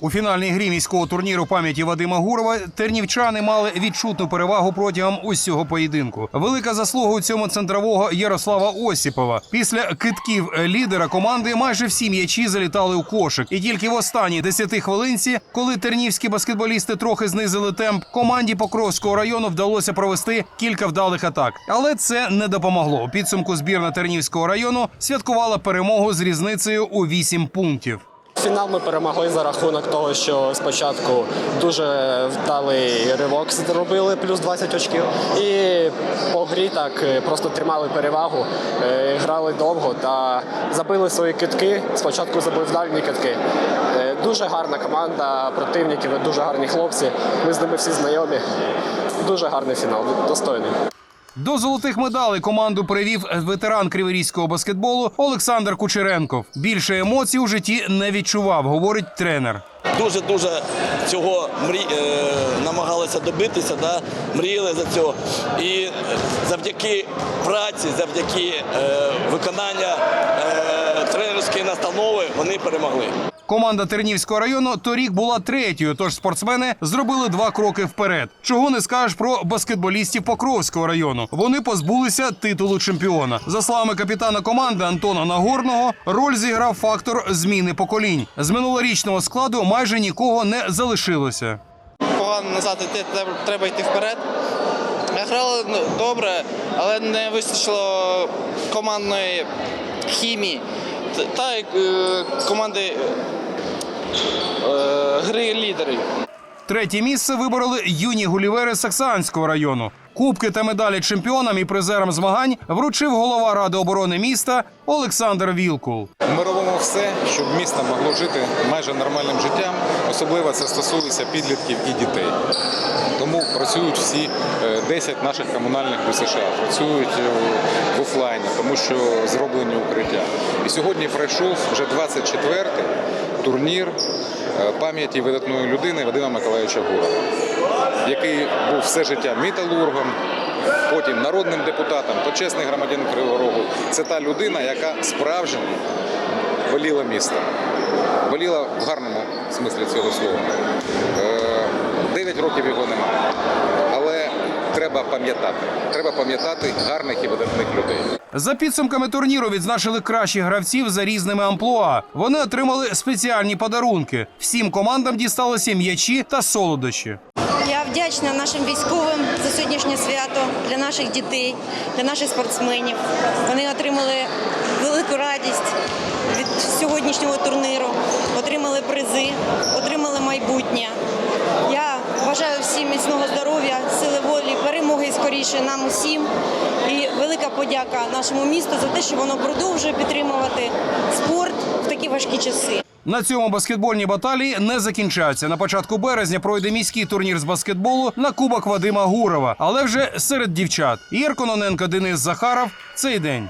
У фінальній грі міського турніру пам'яті Вадима Гурова тернівчани мали відчутну перевагу протягом усього поєдинку. Велика заслуга у цьому центрового Ярослава Осіпова. Після китків лідера команди майже всі м'ячі залітали у кошик. І тільки в останній 10 хвилинці, коли тернівські баскетболісти трохи знизили темп, команді Покровського району вдалося провести кілька вдалих атак. Але це не допомогло. У підсумку збірна Тернівського району святкувала перемогу з різницею у 8 пунктів. Фінал ми перемогли за рахунок того, що спочатку дуже вдалий ривок зробили, плюс 20 очків. І по грі так е, просто тримали перевагу, е, грали довго та забили свої китки. Спочатку забив дальні китки. Е, Дуже гарна команда противників, дуже гарні хлопці. Ми з ними всі знайомі. Дуже гарний фінал, достойний. До золотих медалей команду привів ветеран криворізького баскетболу Олександр Кучеренков. Більше емоцій у житті не відчував, говорить тренер. дуже дуже цього мрі... е, намагалися добитися, да? мріяли за цього. І завдяки праці, завдяки е, виконання е, тренерської настанови вони перемогли. Команда Тернівського району торік була третьою, тож спортсмени зробили два кроки вперед. Чого не скажеш про баскетболістів Покровського району. Вони позбулися титулу чемпіона. За словами капітана команди Антона Нагорного, роль зіграв фактор зміни поколінь. З минулорічного складу майже нікого не залишилося. погано назад йти, треба, йти вперед. Грали ну, добре, але не вистачило командної хімії та- е, команди е, гри лідерів. Третє місце вибороли юні гулівери Саксанського району. Кубки та медалі чемпіонам і призерам змагань вручив голова ради оборони міста Олександр Вілкул. Ми робимо все, щоб місто могло жити майже нормальним життям. Особливо це стосується підлітків і дітей. Тому працюють всі е, 10 наших комунальних БСШ, працюють е, тому що зроблені укриття. І сьогодні пройшов вже 24-й турнір е, пам'яті видатної людини Вадима Миколаївича Гурова, який був все життя металургом, потім народним депутатом, почесний громадянин Кривого Рогу. Це та людина, яка справжньо боліла містом. Боліла в гарному смислі цього слова. Е, Дев'ять років його немає. Треба пам'ятати. Треба пам'ятати гарних і видатних людей. За підсумками турніру відзначили кращих гравців за різними амплуа. Вони отримали спеціальні подарунки. Всім командам дісталися м'ячі та солодощі. Я вдячна нашим військовим за сьогоднішнє свято для наших дітей, для наших спортсменів. Вони отримали велику радість від сьогоднішнього турніру, отримали призи, отримали майбутнє. Бажаю всім міцного здоров'я, сили волі, перемоги скоріше нам усім. І велика подяка нашому місту за те, що воно продовжує підтримувати спорт в такі важкі часи. На цьому баскетбольні баталії не закінчаться. На початку березня пройде міський турнір з баскетболу на кубок Вадима Гурова, але вже серед дівчат. Ір Кононенко, Денис Захаров. Цей день.